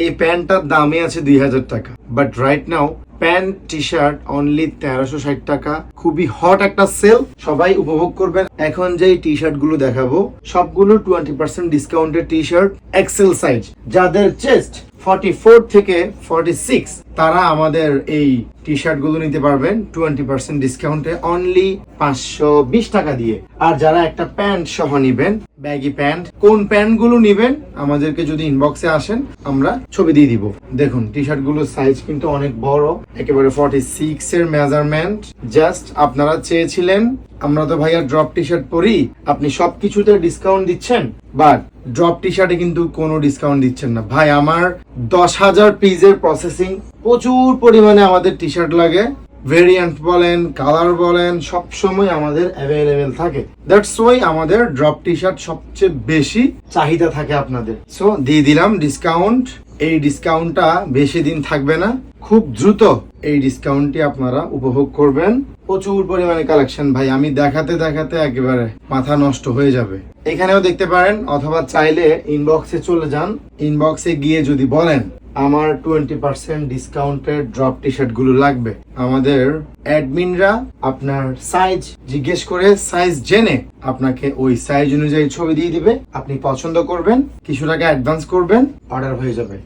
এই প্যান্টটার দামে আছে দুই হাজার টাকা। But right now pant T shirt only তেরোশো ষাট টাকা। খুবই হট একটা সেল সবাই উপভোগ করবেন। এখন যে টি শার্টগুলো দেখাবো, সবগুলো টোয়েন্টি পার্সেন্ট ডিসকাউন্টের টি শার্ট এক্সেল সাইজ যাদের চেস্ট ফর্টি ফোর থেকে ফর্টি সিক্স তারা আমাদের এই টি শার্টগুলো নিতে পারবেন টোয়েন্টি পার্সেন্ট ডিসকাউন্টে অনলি পাঁচশো বিশ টাকা দিয়ে। আর যারা একটা প্যান্ট সহ নিবেন ব্যাগি প্যান্ট কোন প্যান্টগুলো নিবেন, আমাদেরকে যদি ইনবক্সে আসেন, আমরা ছবি দিয়ে দিব। দেখুন টি শার্টগুলোর সাইজ কিন্তু অনেক বড়, একেবারে ফর্টি সিক্স এর মেজারমেন্ট জাস্ট আপনারা চেয়েছিলেন, আমরা তো ভাইয়া ড্রপ টি শার্ট পরি, আপনি সবকিছুতে ডিসকাউন্ট দিচ্ছেন বাট ড্রপ টি শার্টে কিন্তু কোনো ডিসকাউন্ট দিচ্ছেন না। ভাই, আমার দশ হাজার পিসের প্রসেসিং প্রচুর পরিমাণে আমাদের টি শার্ট লাগে। ভেরিয়েন্ট বলেন কালার বলেন, সব সময় আমাদের অ্যাভেলেবেল থাকে। দ্যাটস ওয়াই আমাদের ড্রপ টি শার্ট সবচেয়ে বেশি চাহিদা থাকে আপনাদের। সো দিয়ে দিলাম ডিসকাউন্ট এই ডিসকাউন্টটা বেশি দিন থাকবে না। খুব দ্রুত এই ডিসকাউন্টটি আপনারা উপভোগ করবেন। প্রচুর পরিমাণে কালেকশন ভাই, আমি দেখাতে দেখাতে একেবারে মাথা নষ্ট হয়ে যাবে। এখানেও দেখতে পারেন, অথবা চাইলে ইনবক্সে চলে যান। ইনবক্সে গিয়ে যদি বলেন, আমার টোয়েন্টি পার্সেন্ট ডিসকাউন্টের ড্রপ টি শার্টগুলো লাগবে। আমাদের অ্যাডমিনরা আপনার সাইজ জিজ্ঞেস করে সাইজ জেনে আপনাকে ওই সাইজ অনুযায়ী ছবি দিয়ে দিবে। আপনি পছন্দ করবেন, কিছু টাকা অ্যাডভান্স করবেন অর্ডার হয়ে যাবে।